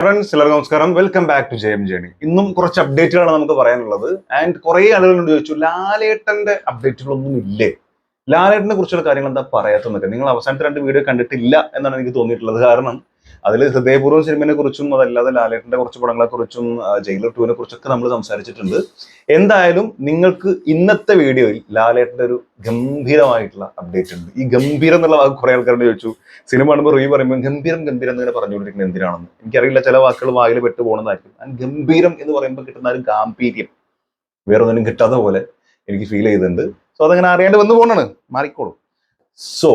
Friends എല്ലാവർക്കും നമസ്കാരം. Welcome back to Jayam journey ഇന്നും കുറച്ച് അപ്ഡേറ്റുകളാണ് നമുക്ക് പറയാനുള്ളത്. ആൻഡ് കുറെ ആളുകളോട് ചോദിച്ചു ലാലേട്ടന്റെ അപ്ഡേറ്റുകളൊന്നും ഇല്ലേ? ലാലേട്ടനെ കുറിച്ചുള്ള കാര്യങ്ങൾ എന്താ പറയാത്തൊന്നൊക്കെ നിങ്ങൾ അവസാനത്തെ രണ്ട് വീഡിയോ കണ്ടിട്ടില്ല എന്നാണ് എനിക്ക് തോന്നിയിട്ടുള്ളത് കാരണം അതിൽ ഹൃദയപൂർവം സിനിമയെ കുറിച്ചും അതല്ലാതെ ലാലേട്ടന്റെ കുറച്ച് പടങ്ങളെ കുറിച്ചും ജയിലർ ടൂവിനെ കുറിച്ചൊക്കെ നമ്മൾ സംസാരിച്ചിട്ടുണ്ട്. എന്തായാലും നിങ്ങൾക്ക് ഇന്നത്തെ വീഡിയോയിൽ ലാലേട്ടന്റെ ഒരു ഗംഭീരമായിട്ടുള്ള അപ്ഡേറ്റ് ഉണ്ട്. ഈ ഗംഭീരം എന്നുള്ള വാക്ക് കുറെ ആൾക്കാരോട് ചോദിച്ചു. സിനിമ കാണുമ്പോൾ റിവ്യൂ പറയുമ്പോൾ ഗംഭീരം ഗംഭീരം എന്നിങ്ങനെ പറഞ്ഞുകൊണ്ടിരിക്കുന്നത് എന്തിനാണെന്ന്. എനിക്കറിയില്ല ചില വാക്കുകൾ വായിൽ പെട്ട് പോകുന്നതായിരിക്കും ആൻഡ് ഗംഭീരം എന്ന് പറയുമ്പോൾ കിട്ടുന്ന ഒരു ഗാംഭീര്യം വേറെ ഒന്നിനും കിട്ടാത്ത പോലെ എനിക്ക് ഫീൽ ചെയ്തിട്ടുണ്ട്. സോ അതങ്ങനെ അറിയാണ്ട് വന്നു പോകണാണ് മാറിക്കോളൂ. സോ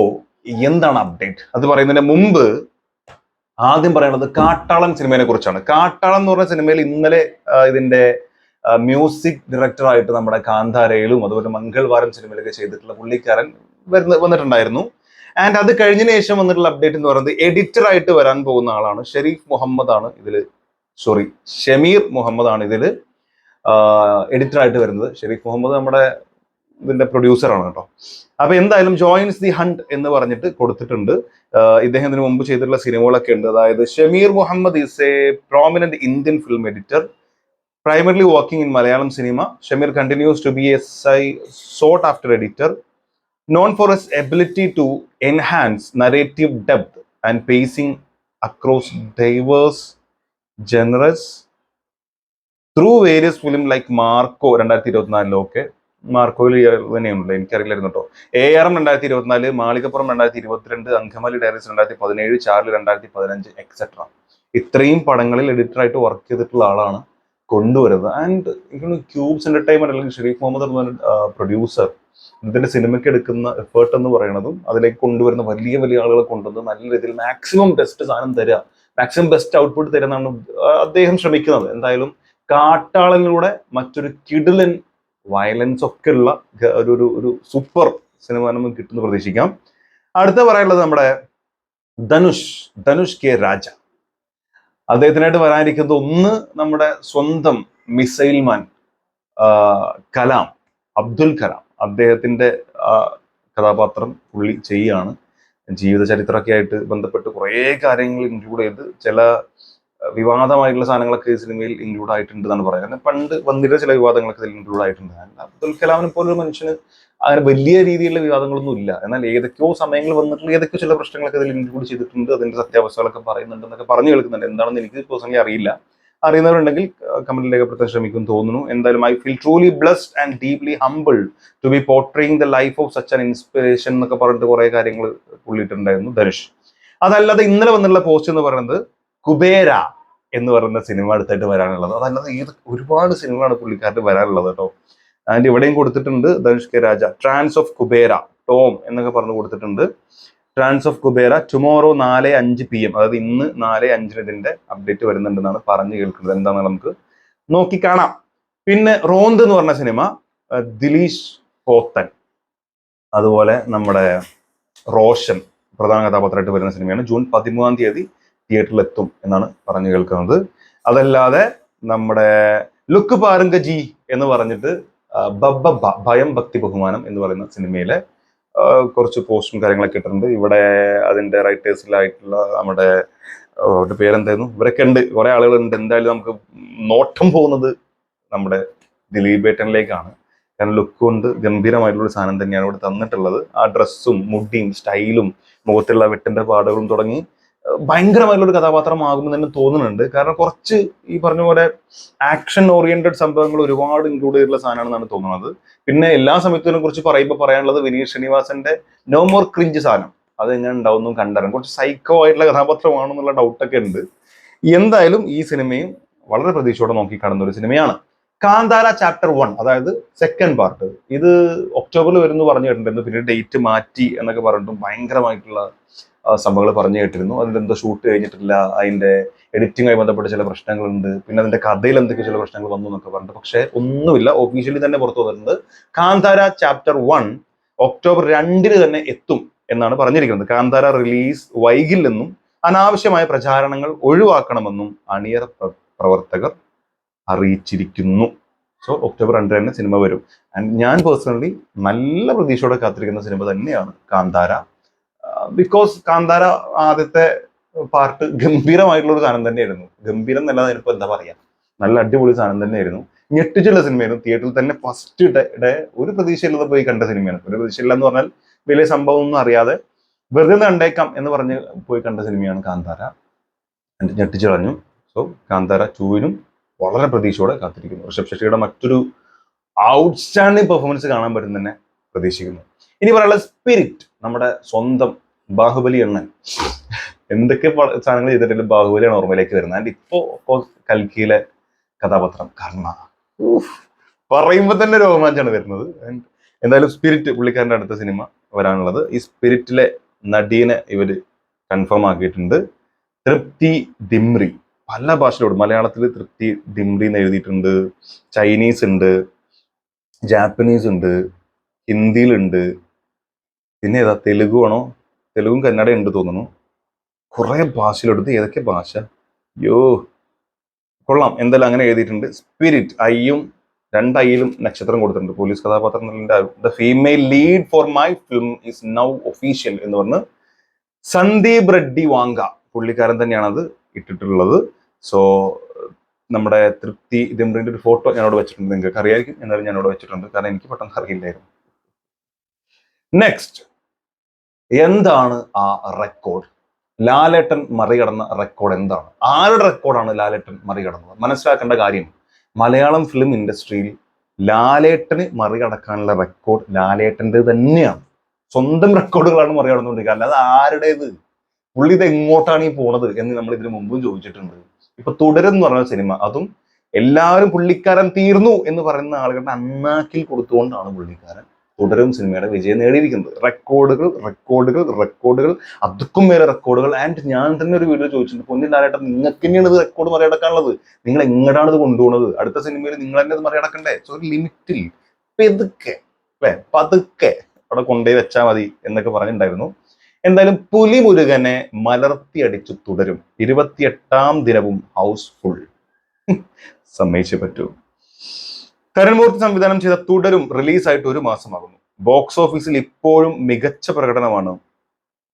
എന്താണ് അപ്ഡേറ്റ് അത് പറയുന്നതിന് മുമ്പ് ആദ്യം പറയുന്നത് കാട്ടാളൻ സിനിമയെ കുറിച്ചാണ്. കാട്ടാളൻ എന്ന് പറഞ്ഞ സിനിമയിൽ ഇന്നലെ ഇതിന്റെ മ്യൂസിക് ഡയറക്ടറായിട്ട് നമ്മുടെ കാന്താരയിലും അതുപോലെ മംഗൾവാരം സിനിമയിലൊക്കെ ചെയ്തിട്ടുള്ള പുള്ളിക്കാരൻ വരുന്ന വന്നിട്ടുണ്ടായിരുന്നു. ആൻഡ് അത് കഴിഞ്ഞതിന് ശേഷം വന്നിട്ടുള്ള അപ്ഡേറ്റ് എന്ന് പറയുന്നത് എഡിറ്റർ ആയിട്ട് വരാൻ പോകുന്ന ആളാണ് ഷെരീഫ് മുഹമ്മദ് ആണ് ഇതിൽ സോറി ഷമീർ മുഹമ്മദ് ആണ് ഇതിൽ എഡിറ്റർ ആയിട്ട് വരുന്നത്. ഷെരീഫ് മുഹമ്മദ് നമ്മുടെ ഇതിന്റെ പ്രൊഡ്യൂസർ ആണ് കേട്ടോ. അപ്പോൾ എന്തായാലും ജോയിൻസ് ദി ഹണ്ട് എന്ന് പറഞ്ഞിട്ട് കൊടുത്തിട്ടുണ്ട്. ഇദ്ദേഹം ഇതിനു മുമ്പ് ചെയ്തിട്ടുള്ള സിനിമകളൊക്കെ ഉണ്ട്. അതായത് Shameer Muhammad is a prominent Indian film editor primarily working in Malayalam cinema Shameer continues to be as a sought after editor known for his ability to enhance narrative depth and pacing across diverse genres through various film like Marco രണ്ടായിരത്തി ഇരുപത്തിനാലിലൊക്കെ. മാർക്കോയിൽ തന്നെയുണ്ടല്ലോ എനിക്കറിയില്ലായിരുന്നു കേട്ടോ. A R M രണ്ടായിരത്തി ഇരുപത്തിനാല് മാളികപ്പുറം രണ്ടായിരത്തി ഇരുപത്തിരണ്ട് Angamaly diaries രണ്ടായിരത്തി പതിനേഴ് ചാർലി രണ്ടായിരത്തി പതിനഞ്ച് എക്സെട്ര ഇത്രയും പടങ്ങളിൽ എഡിറ്ററായിട്ട് വർക്ക് ചെയ്തിട്ടുള്ള ആളാണ് കൊണ്ടുവരുന്നത്. ആൻഡ് എനിക്ക് ക്യൂബ്സ് എന്റർടൈൻമെന്റ് അല്ലെങ്കിൽ ഷെരീഫ് മുഹമ്മദ് എന്ന് പ്രൊഡ്യൂസർ ഇതിന്റെ സിനിമയ്ക്ക് എടുക്കുന്ന എഫേർട്ട് എന്ന് പറയുന്നതും അതിലേക്ക് കൊണ്ടുവരുന്ന വലിയ വലിയ ആളുകളെ കൊണ്ടുവന്ന് നല്ല രീതിയിൽ മാക്സിമം ബെസ്റ്റ് സാധനം തരിക മാക്സിമം ബെസ്റ്റ് ഔട്ട്പുട്ട് തരുന്നതാണ് അദ്ദേഹം ശ്രമിക്കുന്നത്. എന്തായാലും കാട്ടാളനിലൂടെ മറ്റൊരു കിടിലൻ വയലൻസ് ഒക്കെ ഉള്ള ഒരു ഒരു സൂപ്പർ സിനിമ നമുക്ക് കിട്ടുന്ന പ്രതീക്ഷിക്കാം. അടുത്ത പറയാനുള്ളത് നമ്മുടെ ധനുഷ് ധനുഷ് കെ രാജ. അദ്ദേഹത്തിനായിട്ട് വരാനിരിക്കുന്നത് ഒന്ന് നമ്മുടെ സ്വന്തം മിസൈൽ മാൻ കലാം അബ്ദുൽ കലാം. അദ്ദേഹത്തിന്റെ കഥാപാത്രം പുള്ളി ചെയ്യാണ്. ജീവിത ചരിത്രമൊക്കെ ആയിട്ട് ബന്ധപ്പെട്ട് കുറേ കാര്യങ്ങൾ ഇൻക്ലൂഡ് ചെയ്ത് ചില വിവാദമായിട്ടുള്ള സാധനങ്ങളൊക്കെ ഈ സിനിമയിൽ ഇൻക്ലൂഡ് ആയിട്ടുണ്ട് എന്നാണ് പറയുന്നത് പണ്ട് വന്നിരുന്ന ചില വിവാദങ്ങളൊക്കെ ഇതിൽ ഇൻക്ലൂഡ് ആയിട്ടുണ്ട്. അബ്ദുൽ കലാമിനെ പോലൊരു മനുഷ്യന് അങ്ങനെ വലിയ രീതിയിലുള്ള വിവാദങ്ങളൊന്നും ഇല്ല. എന്നാൽ ഏതൊക്കെയോ സമയങ്ങളിൽ വന്നിട്ടുള്ള ഏതൊക്കെയോ ചില പ്രശ്നങ്ങളൊക്കെ ഇതിൽ ഇൻക്ലൂഡ് ചെയ്തിട്ടുണ്ട്. അതിന്റെ സത്യാവസ്ഥകളൊക്കെ പറയുന്നുണ്ട് എന്നൊക്കെ പറഞ്ഞു കേൾക്കുന്നുണ്ട്. എന്താണെന്ന് എനിക്ക് പേഴ്സണലി അറിയില്ല. അറിയുന്നവരുണ്ടെങ്കിൽ കമന്റിൽ രേഖപ്പെടുത്താൻ ശ്രമിക്കും തോന്നുന്നു. എന്തായാലും I feel truly blessed and deeply humble to be portraying the life of such an inspiration എന്നൊക്കെ പറഞ്ഞിട്ട് കുറെ കാര്യങ്ങൾ പുള്ളിയിട്ടുണ്ടായിരുന്നു ധനുഷ്. അതല്ലാതെ ഇന്നലെ വന്നിട്ടുള്ള പോസ്റ്റ് എന്ന് പറയുന്നത് കുബേര. എന്ന് പറയുന്ന സിനിമ അടുത്തായിട്ട് വരാനുള്ളത്. അതല്ലാതെ ഏത് ഒരുപാട് സിനിമകളാണ് പുള്ളിക്കാരുടെ വരാനുള്ളത് കേട്ടോ. ആൻഡ് ഇവിടെയും കൊടുത്തിട്ടുണ്ട് Dhanush K Raja trance of Kubera tom എന്നൊക്കെ പറഞ്ഞു കൊടുത്തിട്ടുണ്ട്. ട്രാൻസ് ഓഫ് കുബേര ടുമോറോ നാല് അഞ്ച് പി എം അതായത് ഇന്ന് നാല് അഞ്ചിന് ഇതിന്റെ അപ്ഡേറ്റ് വരുന്നുണ്ടെന്നാണ് പറഞ്ഞു കേൾക്കുന്നത്. എന്താണെന്ന് നമുക്ക് നോക്കി കാണാം. പിന്നെ റോന്ത് എന്ന് പറഞ്ഞ സിനിമ ദിലീഷ് പോത്തൻ അതുപോലെ നമ്മുടെ റോഷൻ പ്രധാന കഥാപാത്രമായിട്ട് വരുന്ന സിനിമയാണ്. ജൂൺ പതിമൂന്നാം തീയതി തിയേറ്ററിൽ എത്തും എന്നാണ് പറഞ്ഞു കേൾക്കുന്നത്. അതല്ലാതെ നമ്മുടെ ലുക്ക് പാരംഗജി എന്ന് പറഞ്ഞിട്ട് ബബ്ബ ഭയം ഭക്തി ബഹുമാനം എന്ന് പറയുന്ന സിനിമയിലെ കുറച്ച് പോസ്റ്റും കാര്യങ്ങളൊക്കെ ഇട്ടിട്ടുണ്ട്. ഇവിടെ അതിന്റെ റൈറ്റേഴ്സിലായിട്ടുള്ള നമ്മുടെ അവരുടെ പേരെന്തായിരുന്നു? ഇവരൊക്കെ ഉണ്ട്. കുറെ ആളുകളുണ്ട്. എന്തായാലും നമുക്ക് നോട്ടം പോകുന്നത് നമ്മുടെ ദിലീപ് ഏട്ടനിലേക്കാണ്. കാരണം ലുക്ക് കൊണ്ട് ഗംഭീരമായിട്ടുള്ള സാധനം തന്നെയാണ് ഇവിടെ തന്നിട്ടുള്ളത്. ആ ഡ്രസ്സും മുടിയും സ്റ്റൈലും മുഖത്തുള്ള വെട്ടിന്റെ പാടുകളും തുടങ്ങി ഭയങ്കരമായിട്ടുള്ള ഒരു കഥാപാത്രമാകുമെന്ന് തന്നെ തോന്നുന്നുണ്ട്. കാരണം കുറച്ച് ഈ പറഞ്ഞ പോലെ ആക്ഷൻ ഓറിയന്റഡ് സംഭവങ്ങൾ ഒരുപാട് ഇൻക്ലൂഡ് ചെയ്തിട്ടുള്ള സാധനമാണെന്നാണ് തോന്നുന്നത്. പിന്നെ എല്ലാ സമയത്തിനെ കുറിച്ച് പറയുമ്പോൾ പറയാനുള്ളത് വിനീത് ശ്രീനിവാസന്റെ നോ മോർ ക്രിഞ്ച് സാധനം. അത് എങ്ങനെ ഉണ്ടാവുന്നു കണ്ടറിയാം. കുറച്ച് സൈക്കോ ആയിട്ടുള്ള കഥാപാത്രമാണെന്നുള്ള ഡൗട്ടൊക്കെ ഉണ്ട്. എന്തായാലും ഈ സിനിമയും വളരെ പ്രതീക്ഷയോടെ നോക്കി കാണുന്ന ഒരു സിനിമയാണ്. കാന്താര ചാപ്റ്റർ വൺ അതായത് സെക്കൻഡ് പാർട്ട് ഇത് ഒക്ടോബറിൽ വരുന്നു പറഞ്ഞു കേട്ടിട്ടുണ്ട്. പിന്നെ ഡേറ്റ് മാറ്റി എന്നൊക്കെ പറഞ്ഞിട്ടും ഭയങ്കരമായിട്ടുള്ള സംഭവങ്ങൾ പറഞ്ഞു കേട്ടിരുന്നു. അതിന്റെ എന്തോ ഷൂട്ട് കഴിഞ്ഞിട്ടില്ല. അതിന്റെ എഡിറ്റിംഗുമായി ബന്ധപ്പെട്ട ചില പ്രശ്നങ്ങളുണ്ട്. പിന്നെ അതിന്റെ കഥയിൽ എന്തൊക്കെ ചില പ്രശ്നങ്ങൾ വന്നു എന്നൊക്കെ പറഞ്ഞിട്ട്. പക്ഷെ ഒന്നുമില്ല. ഒഫീഷ്യലി തന്നെ പുറത്തു വന്നിട്ടുണ്ട്. കാന്താര ചാപ്റ്റർ വൺ ഒക്ടോബർ രണ്ടിന് തന്നെ എത്തും എന്നാണ് പറഞ്ഞിരിക്കുന്നത്. കാന്താര റിലീസ് വൈകില്ലെന്നും അനാവശ്യമായ പ്രചാരണങ്ങൾ ഒഴിവാക്കണമെന്നും അണിയറ പ്രവർത്തകർ അറിയിച്ചിരിക്കുന്നു. സോ ഒക്ടോബർ രണ്ടിന് തന്നെ സിനിമ വരും. ആൻഡ് ഞാൻ പേഴ്സണലി നല്ല പ്രതീക്ഷയോടെ കാത്തിരിക്കുന്ന സിനിമ തന്നെയാണ് കാന്താര. ബിക്കോസ് കാന്താര ആദ്യത്തെ പാർട്ട് ഗംഭീരമായിട്ടുള്ള ഒരു സാധനം തന്നെയായിരുന്നു. ഗംഭീരം എന്നല്ലാതെ ഇനിയിപ്പോ എന്താ പറയാ? നല്ല അടിപൊളി സാധനം തന്നെയായിരുന്നു. ഞെട്ടിച്ചുള്ള സിനിമയായിരുന്നു തിയേറ്ററിൽ തന്നെ ഫസ്റ്റ് ഡേ ഒരു പ്രതീക്ഷയില്ലാതെ പോയി കണ്ട സിനിമയാണ് ഒരു പ്രതീക്ഷയില്ല എന്ന് പറഞ്ഞാൽ വലിയ സംഭവം ഒന്നും അറിയാതെ വെറുതെ കണ്ടേക്കാം എന്ന് പറഞ്ഞ് പോയി കണ്ട സിനിമയാണ് കാന്താര. ഞെട്ടിച്ചു കളഞ്ഞു സോ കാന്താര ടൂവിനും വളരെ പ്രതീക്ഷയോടെ കാത്തിരിക്കുന്നു. ഋഷഭ് ശശിയുടെ മറ്റൊരു ഔട്ട്സ്റ്റാൻഡിങ് പെർഫോമൻസ് കാണാൻ പറ്റും തന്നെ പ്രതീക്ഷിക്കുന്നു. ഇനി പറയാനുള്ള സ്പിരിറ്റ് നമ്മുടെ സ്വന്തം ബാഹുബലി എണ്ണൻ എന്തൊക്കെ സാധനങ്ങൾ ചെയ്തിട്ടില്ല ബാഹുബലിയാണ് ഓർമ്മയിലേക്ക് വരുന്നത്. ആൻഡ് ഇപ്പോ ഇപ്പോ കൽക്കിയിലെ കഥാപാത്രം കർണ പറയുമ്പോൾ പറയുമ്പോ തന്നെ രോമാഞ്ചാണ് വരുന്നത്. എന്തായാലും സ്പിരിറ്റ് പുള്ളിക്കാരന്റെ അടുത്ത സിനിമ വരാനുള്ളത്. ഈ സ്പിരിറ്റിലെ നടീനെ ഇവർ കൺഫേം ആക്കിയിട്ടുണ്ട്. തൃപ്തി ദിമ്രി. പല ഭാഷയിലോട്. മലയാളത്തിൽ തൃപ്തി ദിംബ്രി എന്ന് എഴുതിയിട്ടുണ്ട്. ചൈനീസ് ഉണ്ട്. ജാപ്പനീസ് ഉണ്ട്. ഹിന്ദിയിലുണ്ട്. പിന്നെ ഏതാ? തെലുഗു ആണോ? തെലുഗും കന്നഡ ഉണ്ട് തോന്നുന്നു. കുറെ ഭാഷയിലെടുത്ത് ഏതൊക്കെ ഭാഷ? യോ കൊള്ളാം. എന്തായാലും അങ്ങനെ എഴുതിയിട്ടുണ്ട്. സ്പിരിറ്റ് ഐയും രണ്ട് ഐയിലും നക്ഷത്രം കൊടുത്തിട്ടുണ്ട്. പോലീസ് കഥാപാത്രം the female lead for my film is now official എന്ന് പറഞ്ഞ് സന്ദീപ് റെഡ്ഡി വാങ്ക. പുള്ളിക്കാരൻ തന്നെയാണത്. ഇട്ടിട്ടുള്ളത്. സോ നമ്മുടെ തൃപ്തി ദിമ്രിന്റെ ഒരു ഫോട്ടോ ഞാനോട് വെച്ചിട്ടുണ്ട്. നിങ്ങൾക്ക് അറിയായിരിക്കും. എന്നാലും ഞാനോട് വെച്ചിട്ടുണ്ട്. കാരണം എനിക്ക് പെട്ടെന്ന് അറിയില്ലായിരുന്നു. നെക്സ്റ്റ് എന്താണ് ആ റെക്കോർഡ് ലാലേട്ടൻ മറികടന്ന റെക്കോർഡ് എന്താണ്? ആരുടെ റെക്കോർഡാണ് ലാലേട്ടൻ മറികടന്നത്? മനസ്സിലാക്കേണ്ട കാര്യം മലയാളം ഫിലിം ഇൻഡസ്ട്രിയിൽ ലാലേട്ടന് മറികടക്കാനുള്ള റെക്കോർഡ് ലാലേട്ടന്റെ തന്നെയാണ്. സ്വന്തം റെക്കോർഡുകളാണ് മറികടന്നുകൊണ്ടിരിക്കുക അല്ലാതെ ആരുടേത്? പുള്ളി ഇത് എങ്ങോട്ടാണ് ഈ പോണത് എന്ന് നമ്മൾ ഇതിനു മുമ്പും ചോദിച്ചിട്ടുണ്ട്. ഇപ്പൊ തുടരും എന്ന് പറഞ്ഞ സിനിമ അതും എല്ലാവരും പുള്ളിക്കാരൻ തീർന്നു എന്ന് പറയുന്ന ആളുകളുടെ അന്നാക്കിൽ കൊടുത്തുകൊണ്ടാണ് പുള്ളിക്കാരൻ തുടരും സിനിമയുടെ വിജയം നേടിയിരിക്കുന്നത്. റെക്കോർഡുകൾ റെക്കോർഡുകൾ റെക്കോർഡുകൾ അതുക്കും മേലെ റെക്കോർഡുകൾ. ആൻഡ് ഞാൻ തന്നെ ഒരു വീഡിയോ ചോദിച്ചിട്ടുണ്ട് പൊന്നിൻ ലാലേട്ടൻ നിങ്ങൾക്ക് തന്നെയാണ് ഇത് റെക്കോർഡ് മറികടക്കാനുള്ളത്? നിങ്ങൾ എങ്ങടാണ് ഇത് കൊണ്ടുപോകുന്നത് അടുത്ത സിനിമയിൽ നിങ്ങൾ തന്നെ ഇത് മറികടക്കണ്ടേ? സോ ഒരു ലിമിറ്റിൽ പെതുക്കെ അല്ലെ? പതുക്കെ അവിടെ കൊണ്ടുപോയി വെച്ചാൽ മതി എന്നൊക്കെ പറഞ്ഞിട്ടുണ്ടായിരുന്നു. എന്തായാലും പുലി മുരുകനെ മലർത്തിയടിച്ചു തുടരും. ഇരുപത്തിയെട്ടാം ദിനവും ഹൗസ്ഫുൾ സമ്മതിച്ചു പറ്റൂ. കരൺമൂർത്തി സംവിധാനം ചെയ്ത തുടരും റിലീസായിട്ട് ഒരു മാസമാകുന്നു. ബോക്സ് ഓഫീസിൽ ഇപ്പോഴും മികച്ച പ്രകടനമാണ്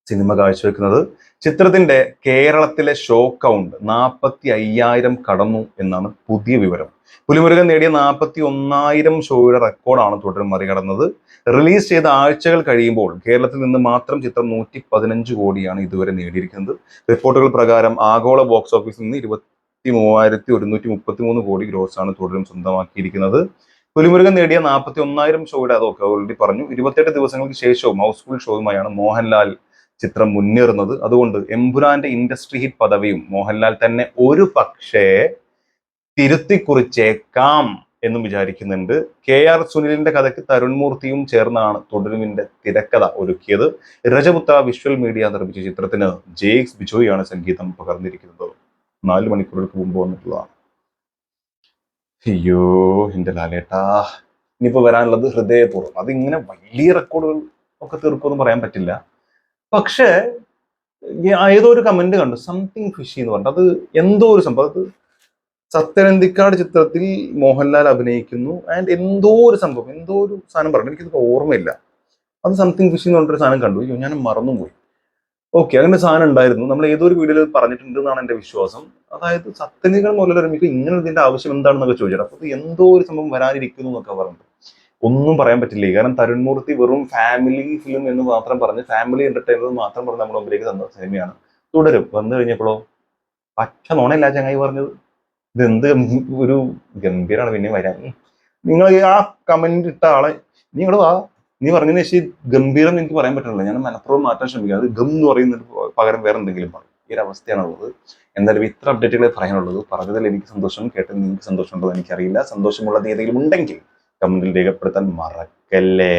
സിനിമ കാഴ്ചവെക്കുന്നത്. ചിത്രത്തിന്റെ കേരളത്തിലെ ഷോ കൗണ്ട് നാൽപ്പത്തി അയ്യായിരം കടന്നു എന്നാണ് പുതിയ വിവരം. പുലിമുരുകൻ നേടിയ നാൽപ്പത്തി ഒന്നായിരം ഷോയുടെ റെക്കോർഡാണ് തുടരും മറികടന്നത്. റിലീസ് ചെയ്ത ആഴ്ചകൾ കഴിയുമ്പോൾ കേരളത്തിൽ നിന്ന് മാത്രം ചിത്രം നൂറ്റി പതിനഞ്ച് കോടിയാണ് ഇതുവരെ നേടിയിരിക്കുന്നത്. റിപ്പോർട്ടുകൾ പ്രകാരം ആഗോള ബോക്സ് ഓഫീസിൽ നിന്ന് ഇരുപത്തി മൂവായിരത്തി ഒരുന്നൂറ്റി മുപ്പത്തി മൂന്ന് കോടി ഗ്രോസ് ആണ് തുടരും സ്വന്തമാക്കിയിരിക്കുന്നത്. പുലിമുരുകൻ നേടിയ നാൽപ്പത്തി ഒന്നായിരം ഷോയുടെ അതൊക്കെ ഓൾറെഡി പറഞ്ഞു. ഇരുപത്തെട്ട് ദിവസങ്ങൾക്ക് ശേഷവും ഹൗസ്ഫുൾ ഷോയുമായാണ് മോഹൻലാൽ ചിത്രം മുന്നേറുന്നത്. അതുകൊണ്ട് എംപുരാന്റെ ഇൻഡസ്ട്രി ഹിറ്റ് പദവിയും മോഹൻലാൽ തന്നെ ഒരു പക്ഷേ തിരുത്തി കുറിച്ചേക്കാം എന്നും വിചാരിക്കുന്നുണ്ട്. കെ ആർ സുനിലിന്റെ കഥയ്ക്ക് തരുൺമൂർത്തിയും ചേർന്നാണ് തുടരുവിന്റെ തിരക്കഥ ഒരുക്കിയത്. രജപുത്ര വിഷ്വൽ മീഡിയ നിർമ്മിച്ച ചിത്രത്തിന് ജെയ്സ് ബിജോയാണ് സംഗീതം പകർന്നിരിക്കുന്നത്. നാല് മണിക്കൂറുകൾക്ക് മുമ്പ് വന്നിട്ടുള്ളതാണ്. അയ്യോ എന്റെ ലാലേട്ടാ. ഇനിയിപ്പോ വരാനുള്ളത് ഹൃദയപൂർവം. അതിങ്ങനെ വലിയ റെക്കോർഡുകൾ ഒക്കെ തീർക്കുമെന്ന് പറയാൻ പറ്റില്ല. പക്ഷേ ഏതോ ഒരു കമന്റ് കണ്ടു. സംതിങ് ഫിഷി എന്ന് പറഞ്ഞിട്ട്. അത് എന്തോ ഒരു സംഭവം. അത് സത്യനന്ദിക്കാട് ചിത്രത്തിൽ മോഹൻലാൽ അഭിനയിക്കുന്നു. ആൻഡ് എന്തോ ഒരു സംഭവം എന്തോ ഒരു സാധനം പറഞ്ഞു. എനിക്കിത് ഓർമ്മയില്ല. അത് സംതിങ് വിഷ് എന്ന് പറഞ്ഞൊരു സാധനം കണ്ടു. അയ്യോ ഞാൻ മറന്നുപോയി. ഓക്കെ അങ്ങനെ സാധനം ഉണ്ടായിരുന്നു. നമ്മൾ ഏതോ ഒരു വീഡിയോയിൽ പറഞ്ഞിട്ടുണ്ട് എന്നാണ് എന്റെ വിശ്വാസം. അതായത് സത്യനികൾ മുതലൊരുമിക്ക് ഇങ്ങനെ ഇതിന്റെ ആവശ്യം എന്താണെന്നൊക്കെ ചോദിച്ചത് അപ്പൊ ഇത് എന്തോ ഒരു സംഭവം വരാനിരിക്കുന്നു എന്നൊക്കെ പറഞ്ഞു ഒന്നും പറയാൻ പറ്റില്ല. കാരണം തരുൺമൂർത്തി വെറും ഫാമിലി ഫിലിം എന്ന് മാത്രം പറഞ്ഞ് ഫാമിലി എന്റർടൈനർ മാത്രം പറഞ്ഞ് നമ്മുടെ മുമ്പിലേക്ക് തന്ന സിനിമയാണ്. തുടരും. വന്നു കഴിഞ്ഞപ്പോഴോ? പച്ച നോണയില്ല ചങ്ങായി പറഞ്ഞത്. ഇത് എന്ത് ഗം- ഒരു ഗംഭീരാണ് പിന്നെ വരാൻ. നിങ്ങൾ ആ കമന്റ് ഇട്ട ആളെ നിങ്ങൾ വാ. നീ പറഞ്ഞതിന് ശേഷം ഗംഭീരം എനിക്ക് പറയാൻ പറ്റില്ല ഞാൻ മനഃപൂർവം മാറ്റാൻ ശ്രമിക്കുക അത് ഗം എന്ന് പറയുന്നതിന് പകരം വേറെ എന്തെങ്കിലും പറയും ഈ ഒരു അവസ്ഥയാണുള്ളത്. എന്തായാലും ഇത്ര അപ്ഡേറ്റുകളെ പറയാനുള്ളത്. പറഞ്ഞതിൽ എനിക്ക് സന്തോഷം കേട്ടത് നിങ്ങൾക്ക് സന്തോഷമുണ്ടോ എനിക്കറിയില്ല. സന്തോഷമുള്ളത് ഏതെങ്കിലും ഉണ്ടെങ്കിൽ കമന്റിൽ രേഖപ്പെടുത്താൻ മറക്കല്ലേ?